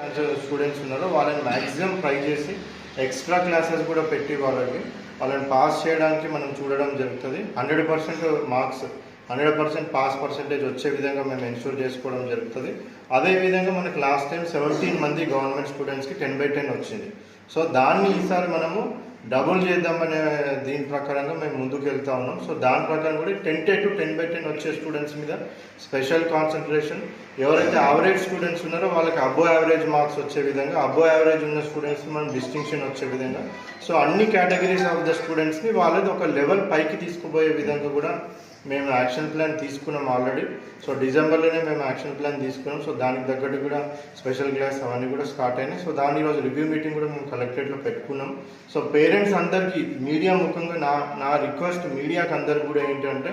Students ఉన్నారో. వాళ్ళని maximum try చేసి ఎక్స్ట్రా క్లాసెస్ కూడా పెట్టి వాళ్ళకి. వాళ్ళని పాస్ చేయడానికి మనం చూడడం జరుగుతుంది. Hundred percent marks hundred percent pass percentage వచ్చే విధంగా మేము ఎన్షూర్ చేసుకోవడం జరుగుతుంది. అదేవిధంగా మనకి లాస్ట్ టైం సెవెంటీన్ మంది గవర్నమెంట్ స్టూడెంట్స్కి టెన్ బై టెన్ వచ్చింది. సో దాన్ని ఈసారి మనము డబుల్ చేద్దామనే దీని ప్రకారంగా మేము ముందుకు వెళ్తా ఉన్నాం. సో దాని ప్రకారం కూడా టెన్ టే టు టెన్ బై టెన్ వచ్చే స్టూడెంట్స్ మీద స్పెషల్ కాన్సన్ట్రేషన్ ఎవరైతే యావరేజ్ స్టూడెంట్స్ ఉన్నారో వాళ్ళకి అబో యావరేజ్ మార్క్స్ వచ్చే విధంగా అబో యావరేజ్ ఉన్న స్టూడెంట్స్ మనం డిస్టింక్షన్ వచ్చే విధంగా. సో అన్ని కేటగిరీస్ ఆఫ్ ద స్టూడెంట్స్ని వాళ్ళది ఒక లెవెల్ పైకి తీసుకుపోయే విధంగా కూడా మేము యాక్షన్ ప్లాన్ తీసుకున్నాం ఆల్రెడీ. సో డిసెంబర్లోనే మేము యాక్షన్ ప్లాన్ తీసుకున్నాం. సో దానికి తగ్గట్టు కూడా స్పెషల్ క్లాస్ అవన్నీ కూడా స్టార్ట్ అయినాయి. సో దాని ఈరోజు రివ్యూ మీటింగ్ కూడా మేము కలెక్టరేట్లో పెట్టుకున్నాం. సో పేరెంట్స్ అందరికీ మీడియా ముఖంగా నా నా రిక్వెస్ట్ మీడియాకి అందరికి కూడా ఏంటంటే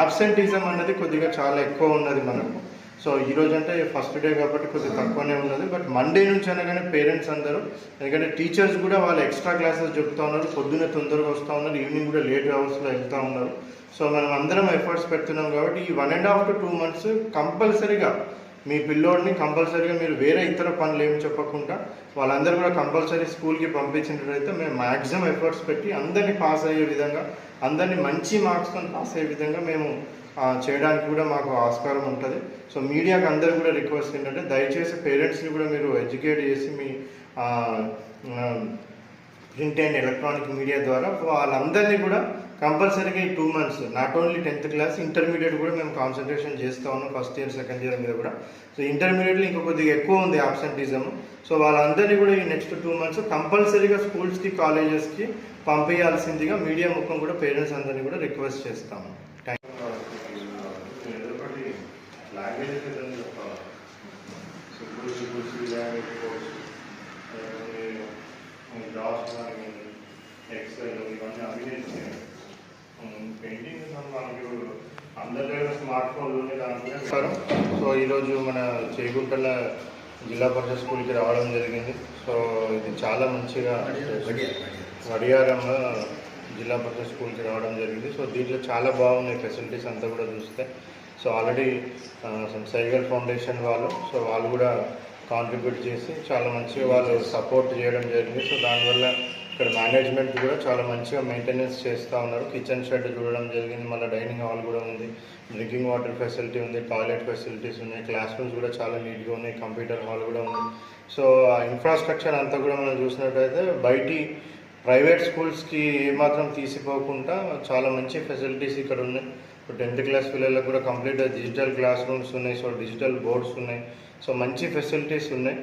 ఆబ్సెంటిజం అనేది కొద్దిగా చాలా ఎక్కువ ఉన్నది మనకు. సో ఈ రోజు అంటే ఫస్ట్ డే కాబట్టి కొద్దిగా తక్కువనే ఉన్నది. బట్ మండే నుంచి అనగానే పేరెంట్స్ అందరూ ఎందుకంటే టీచర్స్ కూడా వాళ్ళు ఎక్స్ట్రా క్లాసెస్ చెప్తా ఉన్నారు పొద్దున్న తొందరగా వస్తూ ఉన్నారు ఈవినింగ్ కూడా లేట్ అవర్స్లో వెళ్తూ ఉన్నారు. సో మనం అందరం ఎఫర్ట్స్ పెడుతున్నాం కాబట్టి ఈ one and half to two months కంపల్సరీగా మీ పిల్లోడిని కంపల్సరీగా మీరు వేరే ఇతర పనులు ఏమి చెప్పకుండా వాళ్ళందరూ కూడా కంపల్సరీ స్కూల్కి పంపించినట్లయితే మేము మ్యాక్సిమం ఎఫర్ట్స్ పెట్టి అందరినీ పాస్ అయ్యే విధంగా అందరినీ మంచి మార్క్స్తో పాస్ అయ్యే విధంగా మేము చేయడానికి కూడా మాకు ఆస్కారం ఉంటుంది. సో మీడియాకి అందరూ కూడా రిక్వెస్ట్ ఏంటంటే దయచేసి పేరెంట్స్ని కూడా మీరు ఎడ్యుకేట్ చేసి మీ ప్రింట్ అండ్ ఎలక్ట్రానిక్ మీడియా ద్వారా వాళ్ళందరినీ కూడా కంపల్సరీగా ఈ two months not only tenth class intermediate కూడా మేము కాన్సన్ట్రేషన్ చేస్తూ ఉన్నాం ఫస్ట్ ఇయర్ సెకండ్ ఇయర్ మీద కూడా. సో ఇంటర్మీడియట్లో ఇంకా కొద్దిగా ఎక్కువ ఉంది ఆబ్సెంటిజం సో వాళ్ళందరినీ కూడా ఈ నెక్స్ట్ టూ మంత్స్ కంపల్సరీగా స్కూల్స్కి కాలేజెస్కి పంపించాల్సిందిగా మీడియా ముఖం కూడా పేరెంట్స్ అందరినీ కూడా రిక్వెస్ట్ చేస్తాము. థ్యాంక్ ఎక్సెల్ ఇవన్నీ అభినేసి పెయింటింగ్ మనకి అందరి దగ్గర స్మార్ట్ ఫోన్లోనే దాంట్లో సో ఈరోజు మన చేగుంటల జిల్లా పరిషత్ స్కూల్కి రావడం జరిగింది. సో ఇది చాలా మంచిగా వడియారం జిల్లా పరిషత్ స్కూల్కి రావడం జరిగింది. సో దీంట్లో చాలా బాగున్నాయి ఫెసిలిటీస్ అంతా కూడా చూస్తే. సో ఆల్రెడీ సైగల్ ఫౌండేషన్ వాళ్ళు సో వాళ్ళు కూడా కాంట్రిబ్యూట్ చేసి చాలా మంచిగా వాళ్ళు సపోర్ట్ చేయడం జరిగింది. సో దానివల్ల ఇక్కడ మేనేజ్మెంట్ కూడా చాలా మంచిగా మెయింటెనెన్స్ చేస్తూ ఉన్నారు. కిచెన్ షెడ్ చూడడం జరిగింది మళ్ళీ డైనింగ్ హాల్ కూడా ఉంది. డ్రింకింగ్ వాటర్ ఫెసిలిటీ ఉంది టాయిలెట్ ఫెసిలిటీస్ ఉన్నాయి. క్లాస్ రూమ్స్ కూడా చాలా నీట్గా ఉన్నాయి కంప్యూటర్ హాల్ కూడా ఉంది. సో ఆ ఇన్ఫ్రాస్ట్రక్చర్ అంతా కూడా మనం చూసినట్టయితే బయటి ప్రైవేట్ స్కూల్స్కి ఏమాత్రం తీసిపోకుండా చాలా మంచి ఫెసిలిటీస్ ఇక్కడ ఉన్నాయి. ఇప్పుడు టెన్త్ క్లాస్ పిల్లలకు కూడా కంప్లీట్గా డిజిటల్ క్లాస్ రూమ్స్ ఉన్నాయి సో డిజిటల్ బోర్డ్స్ ఉన్నాయి. సో మంచి ఫెసిలిటీస్ ఉన్నాయి.